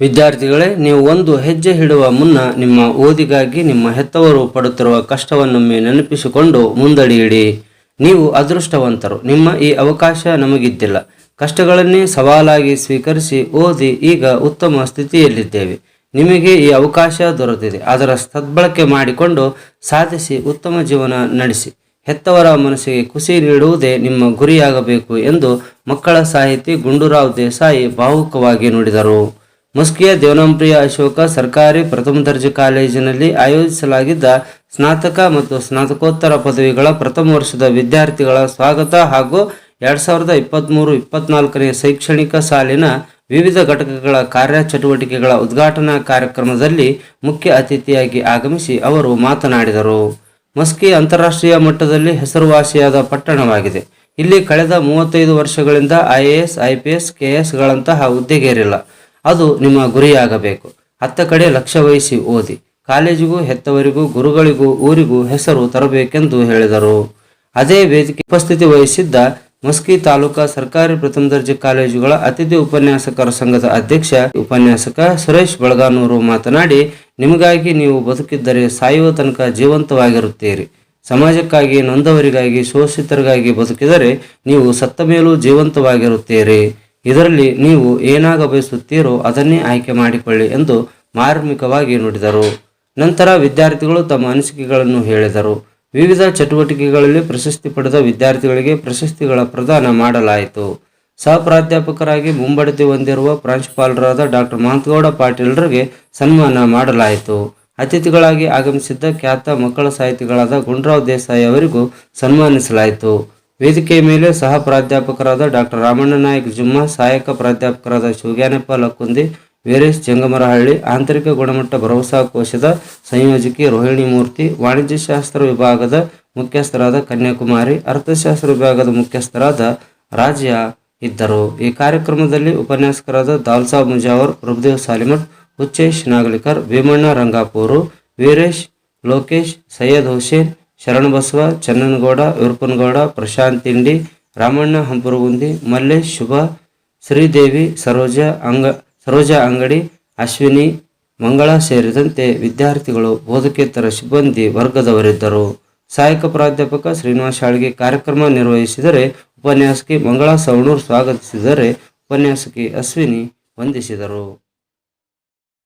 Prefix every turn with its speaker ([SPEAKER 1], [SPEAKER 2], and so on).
[SPEAKER 1] ವಿದ್ಯಾರ್ಥಿಗಳೇ, ನೀವು ಒಂದು ಹೆಜ್ಜೆ ಇಡುವ ಮುನ್ನ ನಿಮ್ಮ ಓದಿಗಾಗಿ ನಿಮ್ಮ ಹೆತ್ತವರು ಪಡುತ್ತಿರುವ ಕಷ್ಟವನ್ನೊಮ್ಮೆ ನೆನಪಿಸಿಕೊಂಡು ಮುಂದಡಿಯಿಡಿ. ನೀವು ಅದೃಷ್ಟವಂತರು. ನಿಮ್ಮ ಈ ಅವಕಾಶ ನಮಗಿದ್ದಿಲ್ಲ. ಕಷ್ಟಗಳನ್ನೇ ಸವಾಲಾಗಿ ಸ್ವೀಕರಿಸಿ ಓದಿ ಈಗ ಉತ್ತಮ ಸ್ಥಿತಿಯಲ್ಲಿದ್ದೇವೆ. ನಿಮಗೆ ಈ ಅವಕಾಶ ದೊರೆತಿದೆ. ಅದರ ಸದ್ಬಳಕೆ ಮಾಡಿಕೊಂಡು ಸಾಧಿಸಿ ಉತ್ತಮ ಜೀವನ ನಡೆಸಿ. ಹೆತ್ತವರ ಮನಸ್ಸಿಗೆ ಖುಷಿ ನೀಡುವುದೇ ನಿಮ್ಮ ಗುರಿಯಾಗಬೇಕು ಎಂದು ಮಕ್ಕಳ ಸಾಹಿತಿ ಗುಂಡೂರಾವ್ ದೇಸಾಯಿ ಭಾವುಕವಾಗಿ ನುಡಿದರು. ಮುಸ್ಕಿಯ ದೇವನಂಪ್ರಿಯ ಅಶೋಕ ಸರ್ಕಾರಿ ಪ್ರಥಮ ದರ್ಜೆ ಕಾಲೇಜಿನಲ್ಲಿ ಆಯೋಜಿಸಲಾಗಿದ್ದ ಸ್ನಾತಕ ಮತ್ತು ಸ್ನಾತಕೋತ್ತರ ಪದವಿಗಳ ಪ್ರಥಮ ವರ್ಷದ ವಿದ್ಯಾರ್ಥಿಗಳ ಸ್ವಾಗತ ಹಾಗೂ ಎರಡ್ ಸಾವಿರದ ಇಪ್ಪತ್ತ್ಮೂರು ಇಪ್ಪತ್ನಾಲ್ಕನೇ ಶೈಕ್ಷಣಿಕ ಸಾಲಿನ ವಿವಿಧ ಘಟಕಗಳ ಕಾರ್ಯಚಟುವಟಿಕೆಗಳ ಉದ್ಘಾಟನಾ ಕಾರ್ಯಕ್ರಮದಲ್ಲಿ ಮುಖ್ಯ ಅತಿಥಿಯಾಗಿ ಆಗಮಿಸಿ ಅವರು ಮಾತನಾಡಿದರು. ಮಸ್ಕಿ ಅಂತಾರಾಷ್ಟ್ರೀಯ ಮಟ್ಟದಲ್ಲಿ ಹೆಸರುವಾಸಿಯಾದ ಪಟ್ಟಣವಾಗಿದೆ. ಇಲ್ಲಿ ಕಳೆದ ಮೂವತ್ತೈದು ವರ್ಷಗಳಿಂದ ಐಎಎಸ್ ಐಪಿಎಸ್ ಕೆಎಸ್ಗಳಂತಹ ಹುದ್ದೆಗೇರಿಲ್ಲ. ಅದು ನಿಮ್ಮ ಗುರಿಯಾಗಬೇಕು. ಹತ್ತ ಕಡೆ ಲಕ್ಷ ವಹಿಸಿ ಓದಿ. ಕಾಲೇಜಿಗೂ, ಹೆತ್ತವರಿಗೂ, ಗುರುಗಳಿಗೂ, ಊರಿಗೂ ಹೆಸರು ತರಬೇಕೆಂದು ಹೇಳಿದರು. ಅದೇ ವೇದಿಕೆ ಉಪಸ್ಥಿತಿ ವಹಿಸಿದ್ದ ಮಸ್ಕಿ ತಾಲೂಕಾ ಸರ್ಕಾರಿ ಪ್ರಥಮ ದರ್ಜೆ ಕಾಲೇಜುಗಳ ಅತಿಥಿ ಉಪನ್ಯಾಸಕರ ಸಂಘದ ಅಧ್ಯಕ್ಷ, ಉಪನ್ಯಾಸಕ ಸುರೇಶ್ ಬಳಗಾನೂರು ಮಾತನಾಡಿ, ನಿಮಗಾಗಿ ನೀವು ಬದುಕಿದ್ದರೆ ಸಾಯುವ ತನಕ ಜೀವಂತವಾಗಿರುತ್ತೀರಿ. ಸಮಾಜಕ್ಕಾಗಿ, ನೊಂದವರಿಗಾಗಿ, ಶೋಷಿತರಿಗಾಗಿ ಬದುಕಿದರೆ ನೀವು ಸತ್ತ ಮೇಲೂ ಜೀವಂತವಾಗಿರುತ್ತೀರಿ. ಇದರಲ್ಲಿ ನೀವು ಏನಾಗ ಬಯಸುತ್ತೀರೋ ಅದನ್ನೇ ಆಯ್ಕೆ ಮಾಡಿಕೊಳ್ಳಿ ಎಂದು ಮಾರ್ಮಿಕವಾಗಿ ನುಡಿದರು. ನಂತರ ವಿದ್ಯಾರ್ಥಿಗಳು ತಮ್ಮ ಅನಿಸಿಕೆಗಳನ್ನು ಹೇಳಿದರು. ವಿವಿಧ ಚಟುವಟಿಕೆಗಳಲ್ಲಿ ಪ್ರಶಸ್ತಿ ಪಡೆದ ವಿದ್ಯಾರ್ಥಿಗಳಿಗೆ ಪ್ರಶಸ್ತಿಗಳ ಪ್ರದಾನ ಮಾಡಲಾಯಿತು. ಸಹ ಪ್ರಾಧ್ಯಾಪಕರಾಗಿ ಮುಂಬಡತಿ ಹೊಂದಿರುವ ಪ್ರಾಂಶುಪಾಲರಾದ ಡಾಕ್ಟರ್ ಮಹಂತಗೌಡ ಪಾಟೀಲ್ರಿಗೆ ಸನ್ಮಾನ ಮಾಡಲಾಯಿತು. ಅತಿಥಿಗಳಾಗಿ ಆಗಮಿಸಿದ್ದ ಖ್ಯಾತ ಮಕ್ಕಳ ಸಾಹಿತಿಗಳಾದ ಗುಂಡ್ರಾವ್ ದೇಸಾಯಿ ಅವರಿಗೂ ಸನ್ಮಾನಿಸಲಾಯಿತು. ವೇದಿಕೆಯ ಮೇಲೆ ಸಹ ಪ್ರಾಧ್ಯಾಪಕರಾದ ಡಾಕ್ಟರ್ ರಾಮಣ್ಣ ನಾಯಕ್ ಜುಮ್ಮಾ, ಸಹಾಯಕ ಪ್ರಾಧ್ಯಾಪಕರಾದ ಶಿವಗ್ಯಾನಪ್ಪ ಲಕ್ಕುಂದಿ, ವೀರೇಶ್ ಜಂಗಮರಹಳ್ಳಿ, ಆಂತರಿಕ ಗುಣಮಟ್ಟ ಭರವಸಾ ಕೋಶದ ಸಂಯೋಜಕಿ ರೋಹಿಣಿ ಮೂರ್ತಿ, ವಾಣಿಜ್ಯಶಾಸ್ತ್ರ ವಿಭಾಗದ ಮುಖ್ಯಸ್ಥರಾದ ಕನ್ಯಾಕುಮಾರಿ, ಅರ್ಥಶಾಸ್ತ್ರ ವಿಭಾಗದ ಮುಖ್ಯಸ್ಥರಾದ ರಾಜ್ಯ ಇದ್ದರು. ಈ ಕಾರ್ಯಕ್ರಮದಲ್ಲಿ ಉಪನ್ಯಾಸಕರಾದ ದಾಲ್ಸಾ ಮುಜಾವರ್ ಪ್ರಭುದೇವ್ ಸಾಲಿಮಠ್, ಹುಚ್ಚೇಶ್ ನಾಗಲಿಕರ್, ಭೀಮಣ್ಣ ರಂಗಾಪೂರು, ವೀರೇಶ್ ಲೋಕೇಶ್, ಸೈಯದ್ ಹುಸೇನ್ ಶರಣಬಸವ, ಚನ್ನನಗೌಡ, ವಿರುಪನಗೌಡ, ಪ್ರಶಾಂತ್ ತಿಂಡಿ, ರಾಮಣ್ಣ ಹಂಪುರಗುಂದಿ, ಮಲ್ಲೇಶ್ ಶುಭ, ಶ್ರೀದೇವಿ, ಸರೋಜ ಅಂಗ, ಸರೋಜ ಅಂಗಡಿ, ಅಶ್ವಿನಿ, ಮಂಗಳ ಸೇರಿದಂತೆ ವಿದ್ಯಾರ್ಥಿಗಳು ಬೋಧಕೇತರ ಸಿಬ್ಬಂದಿ ವರ್ಗದವರಿದ್ದರು. ಸಹಾಯಕ ಪ್ರಾಧ್ಯಾಪಕ ಶ್ರೀನಿವಾಸ ಶಾಳ್ಗೆ ಕಾರ್ಯಕ್ರಮ ನಿರ್ವಹಿಸಿದರೆ ಉಪನ್ಯಾಸಕಿ ಮಂಗಳಾ ಸವಣೂರ್ ಸ್ವಾಗತಿಸಿದರೆ ಉಪನ್ಯಾಸಕಿ ಅಶ್ವಿನಿ ವಂದಿಸಿದರು.